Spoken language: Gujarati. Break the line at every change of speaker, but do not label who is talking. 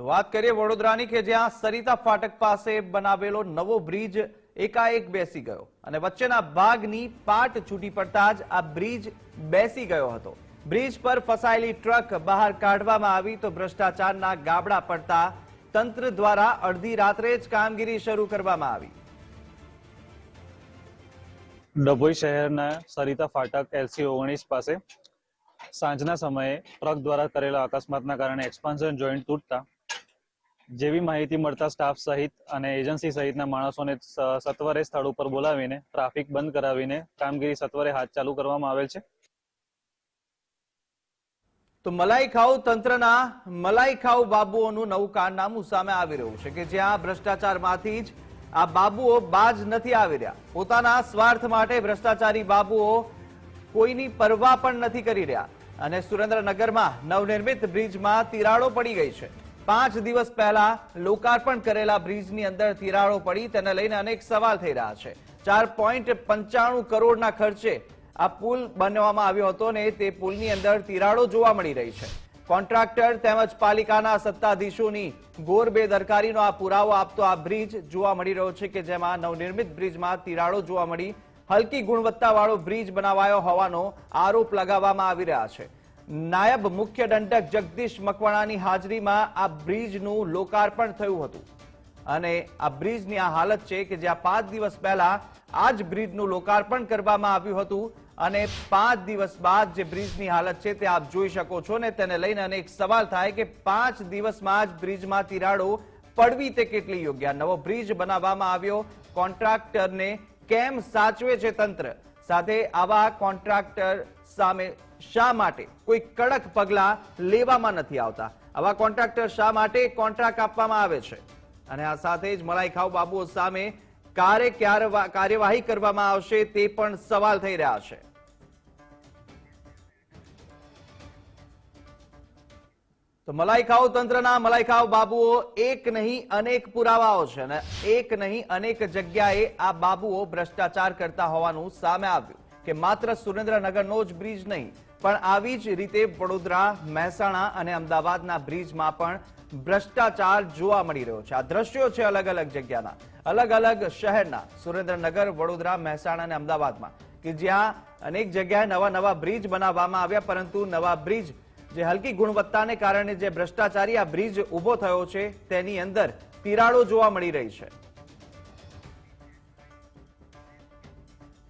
તો વાત કરીએ વડોદરાની કે જ્યાં સરિતા ફાટક પાસે બનાવેલો નવો બ્રિજ એકાએક બેસી ગયો અને વચ્ચેના ભાગની પાટ છૂટી પડતા જ આ બ્રિજ બેસી ગયો હતો. બ્રિજ પર ફસાયેલી ટ્રક બહાર કાઢવામાં આવી તો ભ્રષ્ટાચારના ગાબડા પડતા તંત્ર દ્વારા અડધી રાત્રે જ કામગીરી શરૂ કરવામાં આવી.
ડભોઈ શહેરના સરિતા ફાટક એલસી ઓગણીસ પાસે સાંજના સમયે ટ્રક દ્વારા કરેલા અકસ્માતના કારણે એક્સપાન્શન જોઈન્ટ તૂટતા જેવી માહિતી મળતા સ્ટાફ સહિત અને એજન્સી સહિતના માણસોને સત્વરે સ્થળ ઉપર બોલાવીને ટ્રાફિક બંધ કરાવીને કામગીરી સત્વરે હાથ ચાલુ કરવામાં આવેલ છે.
તો મલાઈ ખાઉ તંત્રના, મલાઈ ખાઉ બાબુઓનું નવું કારનામું સામે આવી રહ્યું છે કે જ્યાં ભ્રષ્ટાચારમાંથી જ આ બાબુઓ બાજ નથી આવી રહ્યા. પોતાના સ્વાર્થ માટે ભ્રષ્ટાચારી બાબુઓ કોઈની પરવા પણ નથી કરી રહ્યા. અને સુરેન્દ્રનગરમાં નવનિર્મિત બ્રિજમાં તિરાડો પડી ગઈ છે. પાંચ દિવસ પહેલા લોકાર્પણ કરેલા બ્રિજની અંદર તિરાડો પડી તેને લઈને અનેક સવાલ થઈ રહ્યા છે. ચાર પોઈન્ટ પંચાણું કરોડના ખર્ચે આ પુલ બનવામાં આવ્યો હતો ને તે પુલની અંદર તિરાડો જોવા મળી રહી છે. કોન્ટ્રાક્ટર તેમજ પાલિકાના સત્તાધીશોની ઘોર બેદરકારીનો આ પુરાવો આપતો આ બ્રિજ જોવા મળી રહ્યો છે કે જેમાં નવનિર્મિત બ્રિજમાં તિરાડો જોવા મળી, હલકી ગુણવત્તાવાળો બ્રિજ બનાવાયો હોવાનો આરોપ લગાવવામાં આવી રહ્યા છે. નાયબ મુખ્ય દંડક જગદીશ મકવાણાની હાજરીમાં આ બ્રિજનું લોકાર્પણ થયું હતું. અને આ બ્રિજની આ હાલત છે કે જ્યાં પાંચ દિવસ પહેલા આ જ બ્રિજનું લોકાર્પણ કરવામાં આવ્યું હતું અને પાંચ દિવસ બાદ જે બ્રિજની હાલત છે તે આપ જોઈ શકો છો ને તેને લઈને અનેક સવાલ થાય કે પાંચ દિવસમાં જ બ્રિજમાં તિરાડો પડવી તે કેટલી યોગ્ય? નવો બ્રિજ બનાવવામાં આવ્યો. કોન્ટ્રાક્ટરને કેમ સાચવે છે તંત્ર? સાથે આવા કોન્ટ્રાક્ટર સામે શા માટે? કોઈ કડક પગલા લેવામાં નથી આવતા. આવા કોન્ટ્રાક્ટર શા માટે કોન્ટ્રાક્ટ આપવામાં આવે છે? અને આ સાથે જ મલાઈ ખાવ બાબુઓ સામે કારે કાર્યવાહી કરવામાં આવશે તે પણ સવાલ થઈ રહ્યા છે. તો મલાઈખાઉ તંત્રના મલાઈખાઓ બાબુઓ એક નહીં, અનેક પુરાવાઓ છે અને એક નહીં, અનેક જગ્યાએ આ બાબુઓ ભ્રષ્ટાચાર કરતા હોવાનું સામે આવ્યું. કે માત્ર સુરેન્દ્રનગરનો જ બ્રિજ નહીં, પણ આવી જ રીતે વડોદરા, મહેસાણા અને અમદાવાદના બ્રિજમાં પણ ભ્રષ્ટાચાર જોવા મળી રહ્યો છે. આ દ્રશ્યો છે અલગ અલગ જગ્યાના. અલગ અલગ શહેરના, સુરેન્દ્રનગર, વડોદરા, મહેસાણા અને અમદાવાદમાં, કે જ્યાં અનેક જગ્યાએ નવા નવા બ્રિજ બનાવવામાં આવ્યા, પરંતુ નવા બ્રિજ જે હલકી ગુણવત્તાને કારણે જે ભ્રષ્ટાચારી આ બ્રિજ ઊભો થયો છે, તેની અંદર તિરાડો જોવા મળી રહી છે.